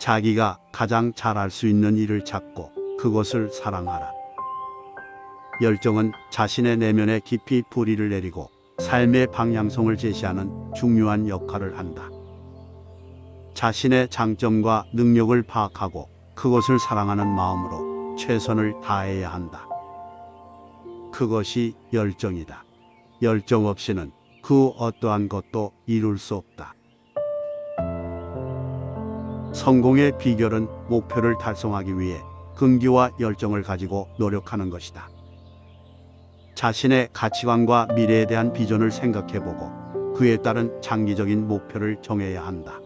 자기가 가장 잘할 수 있는 일을 찾고 그것을 사랑하라. 열정은 자신의 내면에 깊이 뿌리를 내리고 삶의 방향성을 제시하는 중요한 역할을 한다. 자신의 장점과 능력을 파악하고 그것을 사랑하는 마음으로 최선을 다해야 한다. 그것이 열정이다. 열정 없이는 그 어떠한 것도 이룰 수 없다. 성공의 비결은 목표를 달성하기 위해 긍기와 열정을 가지고 노력하는 것이다. 자신의 가치관과 미래에 대한 비전을 생각해보고 그에 따른 장기적인 목표를 정해야 한다.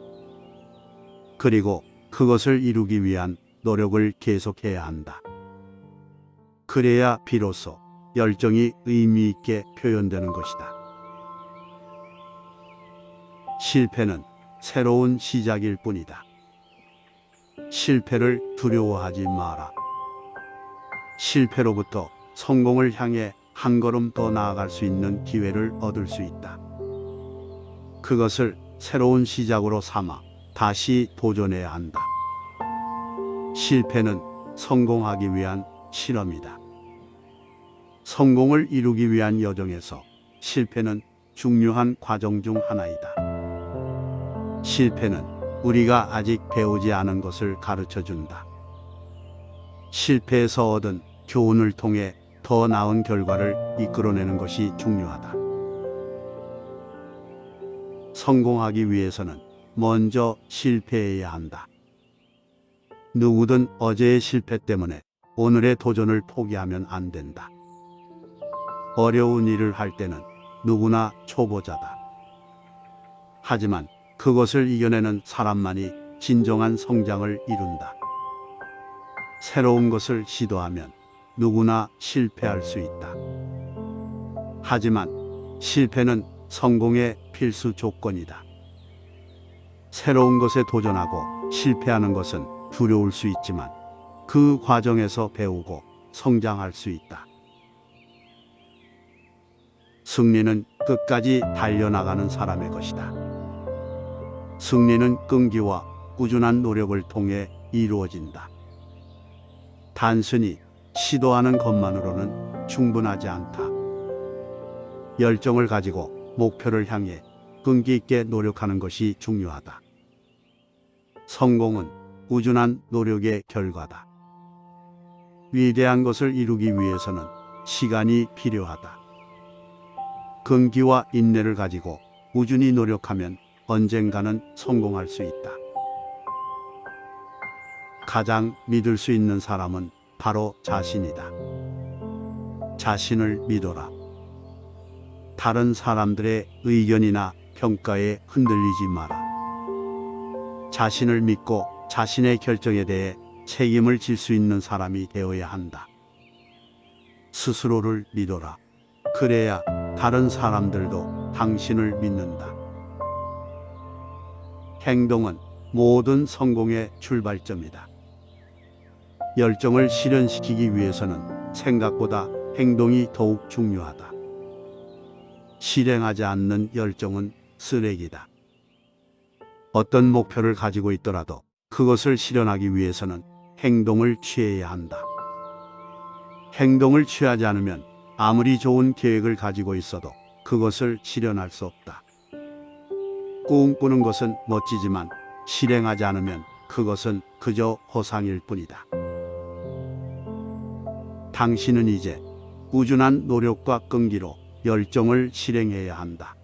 그리고 그것을 이루기 위한 노력을 계속해야 한다. 그래야 비로소 열정이 의미 있게 표현되는 것이다. 실패는 새로운 시작일 뿐이다. 실패를 두려워하지 마라. 실패로부터 성공을 향해 한 걸음 더 나아갈 수 있는 기회를 얻을 수 있다. 그것을 새로운 시작으로 삼아 다시 도전해야 한다. 실패는 성공하기 위한 실험이다. 성공을 이루기 위한 여정에서 실패는 중요한 과정 중 하나이다. 실패는 우리가 아직 배우지 않은 것을 가르쳐 준다. 실패에서 얻은 교훈을 통해 더 나은 결과를 이끌어내는 것이 중요하다. 성공하기 위해서는 먼저 실패해야 한다. 누구든 어제의 실패 때문에 오늘의 도전을 포기하면 안 된다. 어려운 일을 할 때는 누구나 초보자다. 하지만 그것을 이겨내는 사람만이 진정한 성장을 이룬다. 새로운 것을 시도하면 누구나 실패할 수 있다. 하지만 실패는 성공의 필수 조건이다. 새로운 것에 도전하고 실패하는 것은 두려울 수 있지만 그 과정에서 배우고 성장할 수 있다. 승리는 끝까지 달려나가는 사람의 것이다. 승리는 끈기와 꾸준한 노력을 통해 이루어진다. 단순히 시도하는 것만으로는 충분하지 않다. 열정을 가지고 목표를 향해 끈기 있게 노력하는 것이 중요하다. 성공은 꾸준한 노력의 결과다. 위대한 것을 이루기 위해서는 시간이 필요하다. 근기와 인내를 가지고 꾸준히 노력하면 언젠가는 성공할 수 있다. 가장 믿을 수 있는 사람은 바로 자신이다. 자신을 믿어라. 다른 사람들의 의견이나 평가에 흔들리지 마라. 자신을 믿고 자신의 결정에 대해 책임을 질 수 있는 사람이 되어야 한다. 스스로를 믿어라. 그래야 다른 사람들도 당신을 믿는다. 행동은 모든 성공의 출발점이다. 열정을 실현시키기 위해서는 생각보다 행동이 더욱 중요하다. 실행하지 않는 열정은 쓰레기다. 어떤 목표를 가지고 있더라도 그것을 실현하기 위해서는 행동을 취해야 한다. 행동을 취하지 않으면 아무리 좋은 계획을 가지고 있어도 그것을 실현할 수 없다. 꿈꾸는 것은 멋지지만 실행하지 않으면 그것은 그저 허상일 뿐이다. 당신은 이제 꾸준한 노력과 끈기로 열정을 실행해야 한다.